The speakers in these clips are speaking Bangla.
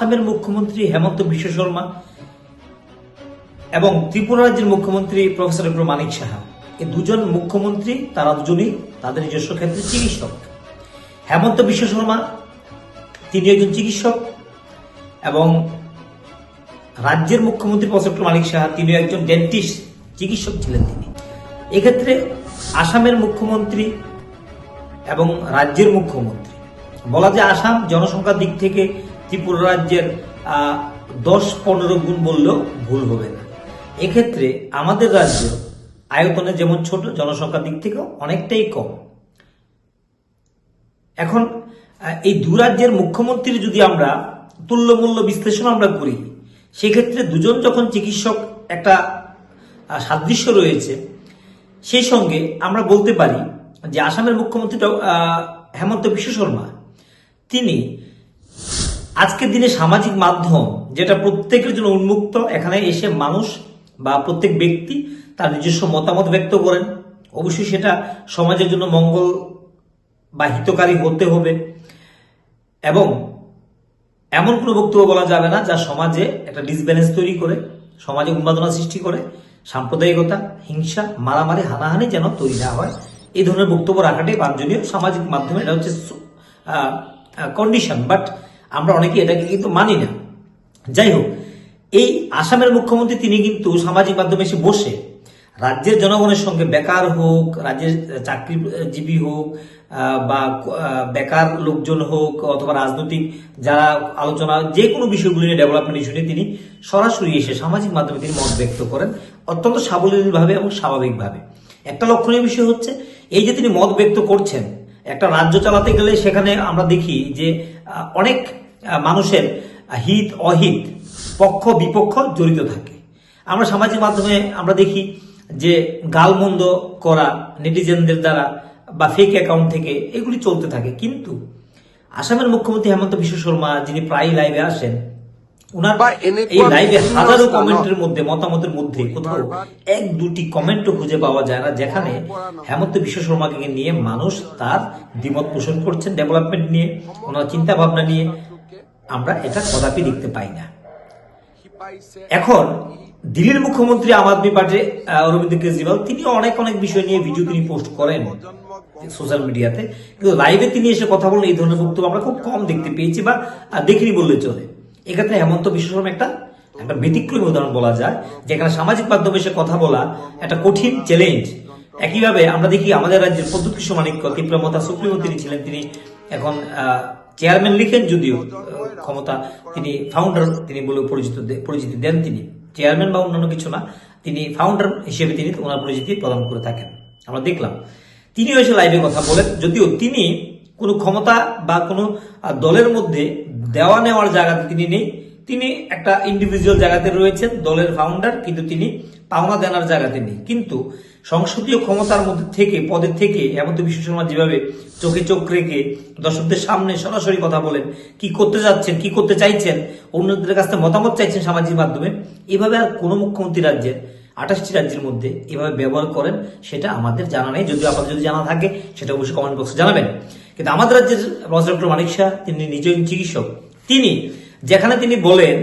আসামের মুখ্যমন্ত্রী হেমন্ত বিশ্ব শর্মা এবং ত্রিপুরা রাজ্যের মুখ্যমন্ত্রী প্রফেসর ডক্টর মানিক সাহা। এই দুজন মুখ্যমন্ত্রী, তারা দুজনই তাদের নিজস্ব ক্ষেত্রে চিকিৎসক। হেমন্ত বিশ্ব শর্মা, তিনি একজন চিকিৎসক এবং রাজ্যের মুখ্যমন্ত্রী প্রফেসর মানিক সাহা, তিনি একজন ডেন্টিস্ট চিকিৎসক ছিলেন তিনি। এক্ষেত্রে আসামের মুখ্যমন্ত্রী এবং রাজ্যের মুখ্যমন্ত্রী। বলা যায় আসাম জনসংখ্যার দিক থেকে ত্রিপুরা রাজ্যের দশ পনেরো গুণ বললেও ভুল হবে না। এক্ষেত্রে আমাদের রাজ্য আয়তনে যেমন ছোট, জনসংখ্যার দিক থেকেও অনেকটাই কম। এখন এই দু রাজ্যের মুখ্যমন্ত্রীর যদি আমরা তুল্যমূল্য বিশ্লেষণ আমরা করি, সেক্ষেত্রে দুজন যখন চিকিৎসক একটা সাদৃশ্য রয়েছে, সেই সঙ্গে আমরা বলতে পারি যে আসামের মুখ্যমন্ত্রী হেমন্ত বিশ্ব শর্মা, তিনি আজকের দিনে সামাজিক মাধ্যম যেটা প্রত্যেকের জন্য উন্মুক্ত, এখানে এসে মানুষ বা প্রত্যেক ব্যক্তি তার নিজস্ব মতামত ব্যক্ত করেন। অবশ্যই সেটা সমাজের জন্য মঙ্গল বা হিতকারী হতে হবে। এবং এমন কোনো বক্তব্য বলা যাবে না যা সমাজে একটা ডিসব্যালেন্স তৈরি করে, সমাজে উন্মাদনা সৃষ্টি করে, সাম্প্রদায়িকতা, হিংসা, মারামারি, হানাহানি যেন তৈরি না হয়। এই ধরনের বক্তব্য রাখাটাই বাঞ্ছনীয় সামাজিক মাধ্যমে। এটা হচ্ছে কন্ডিশন বাট আমরা অনেকে এটাকে কিন্তু মানি না। যাই হোক এই আসামের মুখ্যমন্ত্রী তিনি কিন্তু সামাজিক মাধ্যমে এসে বসে রাজ্যের জনগণের সঙ্গে বেকার হোক, রাজ্যের চাকরিজীবী হোক বা বেকার লোকজন হোক অথবা রাজনৈতিক যারা আলোচনা, যে কোনো বিষয়গুলি নিয়ে ডেভেলপমেন্ট ইস্যু নিয়ে তিনি সরাসরি এসে সামাজিক মাধ্যমে তিনি মত ব্যক্ত করেন অত্যন্ত সাবলীলভাবে এবং স্বাভাবিকভাবে। একটা লক্ষণীয় বিষয় হচ্ছে, এই যে তিনি মত ব্যক্ত করছেন একটা রাজ্য চালাতে গেলে সেখানে আমরা দেখি যে অনেক মানুষের হিত, অহিত পক্ষ, বিপক্ষ জড়িত থাকে। আমরা সামাজিক মাধ্যমে আমরা দেখি যে গালমন্দ করা নেটিজেনদের দ্বারা বা ফেক অ্যাকাউন্ট থেকে এগুলি চলতে থাকে। কিন্তু আসামের মুখ্যমন্ত্রী হেমন্ত বিশ্ব শর্মা, যিনি প্রায় লাইভে আসেন ওনার এই লাইভে হাজারো কমেন্টের মধ্যে মতামতের মধ্যে কোথাও এক দুটি কমেন্টও খুঁজে পাওয়া যায় না যেখানে হেমন্ত বিশ্ব শর্মাকে নিয়ে মানুষ তার দ্বিমত পোষণ করছেন ডেভেলপমেন্ট নিয়ে ওনার চিন্তা ভাবনা নিয়ে। আমরা এটা কদাপি দেখতে পাই না। এখন দিল্লির মুখ্যমন্ত্রী আম আদমি পার্টির আহ, অরবিন্দ কেজরিওয়াল তিনি অনেক অনেক বিষয় নিয়ে ভিডিও তিনি পোস্ট করেন সোশ্যাল মিডিয়াতে কিন্তু লাইভে তিনি এসে কথা বলেন এই ধরনের বক্তব্য আমরা খুব কম দেখতে পেয়েছি বা দেখিনি বললে চলে। এক্ষেত্রে হেমন্ত বিশ্ব শর্মা একটা একটা ব্যতিক্রমী উদাহরণ বলা যায়, যেখানে সামাজিক মাধ্যমে এসে কথা বলা একটা কঠিন চ্যালেঞ্জ একইভাবে আমরা দেখি আমাদের রাজ্যের প্রদ্যুৎ কিশোর মানিক্য তীব্রমতা সুপ্রিমো তিনি ছিলেন, তিনি এখন চেয়ারম্যান লিখেন যদিও ক্ষমতা, তিনি ফাউন্ডার তিনি বলে পরিচিত পরিচিতি দেন তিনি। চেয়ারম্যান বা অন্যান্য কিছু না, তিনি ফাউন্ডার হিসেবে তিনি ওনার পরিচিতি প্রদান করে থাকেন। আমরা দেখলাম তিনি এসে লাইভে কথা বলেন, যদিও তিনি কোনো ক্ষমতা বা কোনো দলের মধ্যে দেওয়া নেওয়ার জায়গাতে তিনি নেই। তিনি একটা ইন্ডিভিজুয়াল জায়গাতে রয়েছেন, দলের ফাউন্ডার কিন্তু তিনি পাওনা দেনার জায়গাতে নেই। কিন্তু সংসদীয় ক্ষমতার মধ্যে থেকে পদের থেকে হেমন্ত বিশ্ব শর্মা যেভাবে চোখে চোখ রেখে দর্শকদের সামনে সরাসরি কথা বলেন, কি করতে যাচ্ছেন, কি করতে চাইছেন, অন্যদের কাছ থেকে মতামত চাইছেন সামাজিক মাধ্যমে, এভাবে আর কোনো মুখ্যমন্ত্রী রাজ্যের, আঠাশটি রাজ্যের মধ্যে এভাবে ব্যবহার করেন, সেটা আমাদের জানা নেই। যদিও আপনাদের যদি জানা থাকে, সেটা অবশ্যই কমেন্ট বক্সে জানাবেন। কিন্তু আমাদের রাজ্যের ডক্টর মানিক শাহ, তিনি নিজেই চিকিৎসক। তিনি যেখানে তিনি বলেন,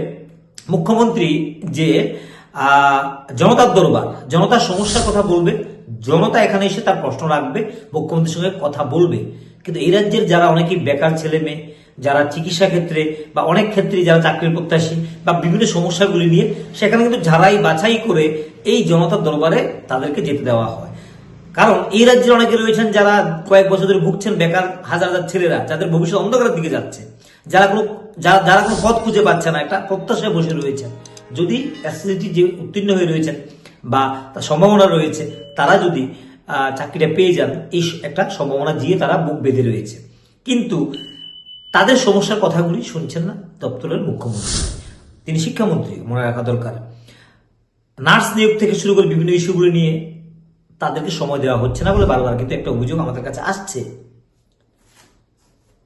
মুখ্যমন্ত্রী যে জনতার দরবার, জনতার সমস্যার কথা বলবে, জনতা এখানে এসে তার প্রশ্ন রাখবে, মুখ্যমন্ত্রীর সঙ্গে কথা বলবে। কিন্তু এই রাজ্যের যারা অনেকেই বেকার ছেলে মেয়ে, যারা চিকিৎসা ক্ষেত্রে বা অনেক ক্ষেত্রে যারা চাকরির প্রত্যাশী বা বিভিন্ন সমস্যাগুলি নিয়ে, সেখানে কিন্তু ঝাড়াই বাছাই করে এই জনতার দরবারে তাদেরকে যেতে দেওয়া হয়। কারণ এই রাজ্যের অনেকে রয়েছেন যারা কয়েক বছর ধরে ভুগছেন বেকার হাজার হাজার ছেলেরা, যাদের ভবিষ্যৎ অন্ধকারের দিকে যাচ্ছে। যারা কোনো, যারা যারা কোনো পথ খুঁজে পাচ্ছে না, একটা প্রত্যাশায় বসে রয়েছেন। যদি এসএসসি যে উত্তীর্ণ হয়ে রয়েছেন বা তার সম্ভাবনা রয়েছে, তারা যদি চাকরিটা পেয়ে যান, এই একটা সম্ভাবনা দিয়ে তারা বুক বেঁধে রয়েছে। কিন্তু তাদের সমস্যার কথাগুলি শুনছেন না দপ্তরের মুখ্যমন্ত্রী। তিনি শিক্ষামন্ত্রী, মনে রাখা দরকার। নার্স নিয়োগ থেকে শুরু করে বিভিন্ন ইস্যুগুলি নিয়ে তাদেরকে সময় দেওয়া হচ্ছে না বলে বারবার কিন্তু একটা অভিযোগ আমাদের কাছে আসছে।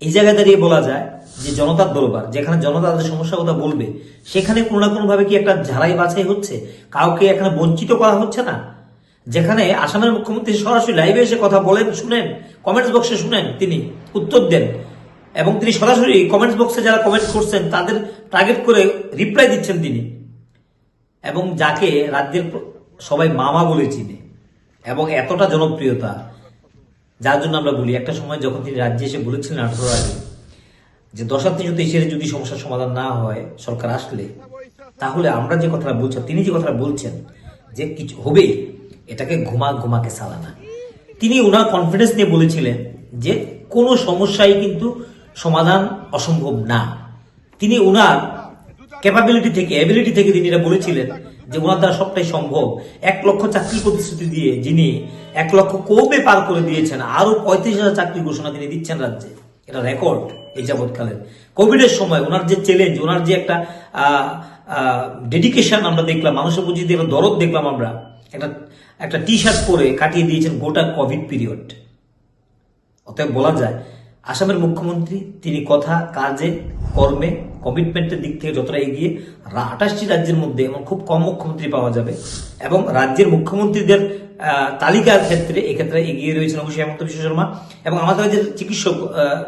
এই জায়গায় দাঁড়িয়ে বলা যায় যে জনতার দরবার, যেখানে জনতা তাদের সমস্যার কথা বলবে, সেখানে কোনো না কোনো ভাবে কি একটা ঝাড়াই বাছাই হচ্ছে? কাউকে এখানে বঞ্চিত করা হচ্ছে না? যেখানে আসামের মুখ্যমন্ত্রী সরাসরি লাইভে এসে কথা বলেন, শুনেন কমেন্টস বক্সে শুনেন তিনি, উত্তর দেন। এবং তিনি সরাসরি কমেন্টস বক্সে যারা কমেন্ট করছেন, তাদের টার্গেট করে রিপ্লাই দিচ্ছেন তিনি। এবং যাকে রাজ্যের সবাই মামা বলে চিনে। এবং এতটা জনপ্রিয়তা, যার জন্য আমরা বলি, একটা সময় যখন তিনি রাজ্যে এসে বলেছিলেন আঠারো আগে যে দশাত্মীয় এসে যদি সমস্যার সমাধান না হয়, সরকার আসলে, তাহলে আমরা যে কথাটা বলছি তিনি যে কথাটা বলছেন, যে কিছু হবে এটাকে ঘুমা ঘুমাকে সালানা। তিনি ওনার কনফিডেন্স নিয়ে বলেছিলেন যে কোনো সমস্যাই কিন্তু সমাধান অসম্ভব না। তিনি ওনার ক্যাপাবিলিটি থেকে এবিলিটি থেকে তিনি এটা বলেছিলেন যে ওনার দ্বারা সবটাই সম্ভব। এক লক্ষ চাকরি প্রতিশ্রুতি দিয়ে যিনি এক লক্ষ কবে পার করে দিয়েছেন আরও পঁয়ত্রিশ হাজার চাকরি ঘোষণা তিনি দিচ্ছেন রাজ্যে। এটা রেকর্ড এই যাবৎকালের। কোভিডের সময় ওনার যে চ্যালেঞ্জ ওনার যে একটা ডেডিকেশন আমরা দেখলাম, মানুষের প্রতি একটা দরদ দেখলাম আমরা, একটা একটা টি শার্ট পরে কাটিয়ে দিয়েছেন গোটা কোভিড পিরিয়ড অতএব বলা যায় আসামের মুখ্যমন্ত্রী, তিনি কথা, কাজে, কর্মে কমিটমেন্টের দিক থেকে যতটা এগিয়ে আঠাশটি রাজ্যের মধ্যে এমন খুব কম মুখ্যমন্ত্রী পাওয়া যাবে এবং রাজ্যের মুখ্যমন্ত্রীদের তালিকার ক্ষেত্রে এক্ষেত্রে এগিয়ে রয়েছেন অবশ্যই হেমন্ত বিশ্ব শর্মা এবং আমাদের রাজ্যের চিকিৎসক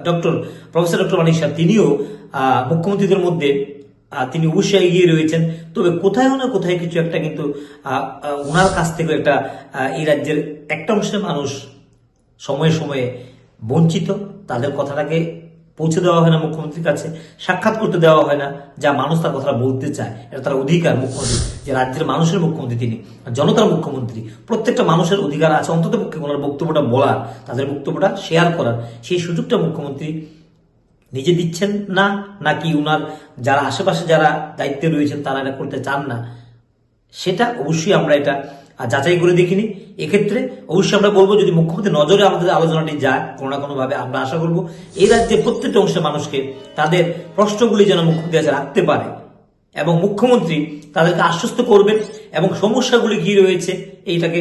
doctor professor doctor Manik Saha তিনিও মুখ্যমন্ত্রীদের মধ্যে তিনি অবশ্যই এগিয়ে রয়েছেন। তবে কোথায় না কোথায় কিছু একটা কিন্তু ওনার কাছ থেকে একটা এই রাজ্যের একটা অংশের মানুষ সময়ে সময়ে বঞ্চিত, তাদের কথাটাকে পৌঁছে দেওয়া হয় না মুখ্যমন্ত্রীর কাছে, সাক্ষাৎ করতে দেওয়া হয় না, যা মানুষ তার কথাটা বলতে চায়। এটা তার অধিকার মুখ্যমন্ত্রী, যে রাজ্যের মানুষের মুখ্যমন্ত্রী তিনি জনতার মুখ্যমন্ত্রী। প্রত্যেকটা মানুষের অধিকার আছে, অন্তত পক্ষে ওনার বক্তব্যটা বলার, তাদের বক্তব্যটা শেয়ার করার। সেই সুযোগটা মুখ্যমন্ত্রী নিজে দিচ্ছেন না, নাকি উনার যারা আশেপাশে যারা দায়িত্বে রয়েছেন তারা এটা করতে চান না? সেটা অবশ্যই আমরা এটা আহ, যাচাই করে দেখিনি। এক্ষেত্রে অবশ্যই আমরা বলব যদি মুখ্যমন্ত্রী নজরে আমাদের আলোচনাটি যায় কোনো না কোনো ভাবে আমরা আশা করব এই রাজ্যে প্রত্যেকটা অংশের মানুষকে তাদের প্রশ্নগুলি যেন মুখ্যমন্ত্রী কাছে রাখতে পারে এবং মুখ্যমন্ত্রী তাদেরকে আশ্বস্ত করবেন এবং সমস্যাগুলি কি রয়েছে এইটাকে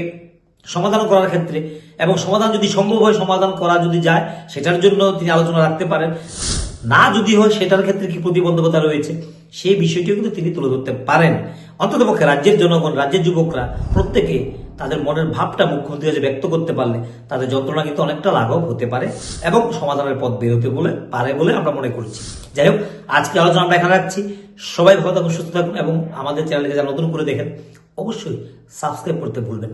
সমাধান করার ক্ষেত্রে এবং সমাধান যদি সম্ভব হয় সমাধান করা যদি যায় সেটার জন্য তিনি আলোচনা রাখতে পারেন। না যদি হয় সেটার ক্ষেত্রে কি প্রতিবন্ধকতা রয়েছে সেই বিষয়টিও কিন্তু তিনি তুলে ধরতে পারেন। অন্ততপক্ষে রাজ্যের জনগণ, রাজ্যের যুবকরা, প্রত্যেকে তাদের মনের ভাবটা মুখ্যমন্ত্রী কাছে ব্যক্ত করতে পারলে তাদের যন্ত্রণা কিন্তু অনেকটা লাঘব হতে পারে এবং সমাধানের পথ বেরোতে বলে, পারে বলে আমরা মনে করছি। যাই হোক আজকে আলোচনা আমরা এখানে রাখছি। সবাই ভালো থাকুন, সুস্থ থাকুন এবং আমাদের চ্যানেলকে যারা নতুন করে দেখেন, অবশ্যই সাবস্ক্রাইব করতে ভুলবেন না।